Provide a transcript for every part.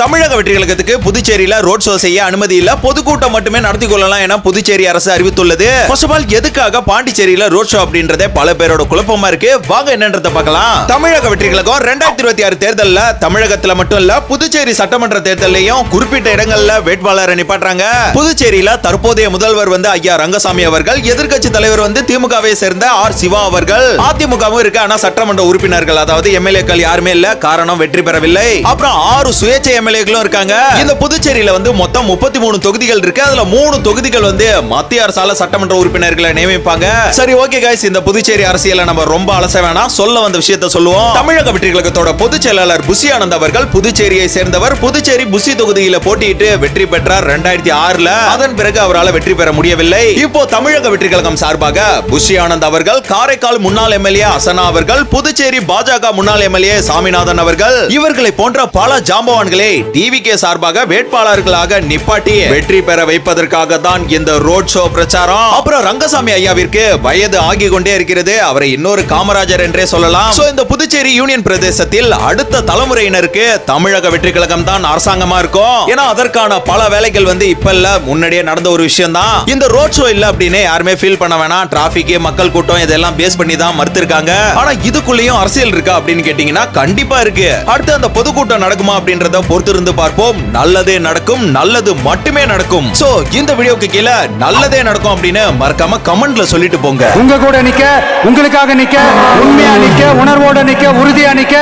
தமிழக வெற்றி கழகத்துக்கு புதுச்சேரியில ரோட் ஷோ செய்ய அனுமதி இல்ல. பொதுக்கூட்டம் மட்டுமே நடத்தி கொள்ளலாம் என புதுச்சேரி அரசு அறிவித்துள்ளது. ஃபர்ஸ்ட் ஆல் எதுக்காக பாண்டிச்சேரியில ரோட் ஷோ அப்படின்றத பல பேரோட குழப்பமா இருக்கு. வாங்க என்னன்றத பார்க்கலாம். தமிழக வெற்றி கழகம் ரெண்டாயிரத்தி இருபத்தி ஆறு தேர்தலில் தமிழகத்துல மட்டும் இல்ல புதுச்சேரி சட்டமன்ற தேர்தலையும் குறிப்பிட்ட இடங்கள்ல வேட்பாளரை நிப்பாட்டுறாங்க. புதுச்சேரியில தற்போதைய முதல்வர் வந்து ஐயா ரங்கசாமி அவர்கள் எதிர்க்கட்சி தலைவர் வந்து திமுகவை சேர்ந்த ஆர் சிவா அவர்கள். அதிமுகவும் இருக்கு ஆனா சட்டமன்ற உறுப்பினர்கள் அதாவது எம்எல்ஏக்கள் யாருமே இல்ல காரணம் வெற்றி பெறவில்லை. அப்புறம் ஆறு சுயேட்சை எம்எல்ஏக்களும் இருக்காங்க. இந்த புதுச்சேரியில வந்து மொத்தம் முப்பத்தி மூணு தொகுதிகள் இருக்கு. அதுல மூணு தொகுதிகள் வந்து மத்திய அரசால சட்டமன்ற உறுப்பினர்களை நியமிப்பாங்க. சரி ஓகே கைஸ் இந்த புதுச்சேரி அரசியல நம்ம ரொம்ப அலச வேணாம். சொல்ல வந்த விஷயத்த சொல்லுவோம். தமிழக வெற்றி கழகத்தோட பொதுச் செயலாளர் புசி ஆனந்த் அவர்கள் புதுச்சேரியை சேர்ந்தவர். புதுச்சேரி புசி தொகுதியில போட்டியிட்டு வெற்றி பெற்றார் ரெண்டாயிரத்தி ஆறுல. அதன் பிறகு அவரால் வெற்றி பெற முடியவில்லை. இப்போ தமிழக வெற்றி கழகம் சார்பாக புஷி ஆனந்த் அவர்கள் காரைக்கால் முன்னாள் எம்எல்ஏ அசனா அவர்கள் புதுச்சேரி பாஜக முன்னாள் எம்எல்ஏ சாமிநாதன் அவர்கள் இவர்களை போன்ற பல ஜாம்பவான்களை அவர்களை டிவிகே சார்பாக வேட்பாளர்களாக நிப்பாட்டி வெற்றி பெற வைப்பதற்காக தான் இந்த ரோட் ஷோ பிரச்சாரம். அப்புறம் ரங்கசாமி ஐயாவிற்கு வயது ஆகி கொண்டே இருக்கிறது. அவரை இன்னொரு காமராஜர் என்றே சொல்லலாம். இந்த புதுச்சேரி யூனியன் பிரதேசத்தில் அடுத்த தலைமுறையினருக்கு தமிழக வெற்றி கழகம் தான் அரசாங்கமா இருக்கும். ஏன்னா அதற்கான பல வேலைகள் வந்து இப்ப இல்ல முன்னாடியே நடந்த ஒரு விஷயம் தான் இந்த ரோட் ஷோ இல்ல அப்படின்னு யாருமே ஃபீல் பண்ண வேணாம். டிராபிக் மக்கள் கூட்டம் இதெல்லாம் பேஸ் பண்ணி தான் மறுத்திருக்காங்க. ஆனா இதுக்குள்ளேயும் அரசியல் இருக்கா அப்படின்னு கேட்டீங்கன்னா கண்டிப்பா இருக்கு. அடுத்து அந்த பொதுக்கூட்டம் நடக்குமா அப்படின்றத பொறுத்து பொறுத்திருந்து பார்ப்போம். நல்லதே நடக்கும் நல்லது மட்டுமே நடக்கும். சோ இந்த வீடியோக்கு கீழே நல்லதே நடக்கும் அப்படின்னு மறக்காம கமெண்ட்ல சொல்லிட்டு போங்க. உங்க கூட நிக்க உங்களுக்காக நிக்க உண்மையா நிக்க உணர்வோட நிக்க உறுதியா நிக்க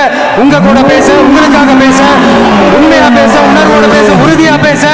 உங்க கூட பேச உங்களுக்காக பேச உண்மையா பேச உணர்வோட பேச உறுதியா பேச.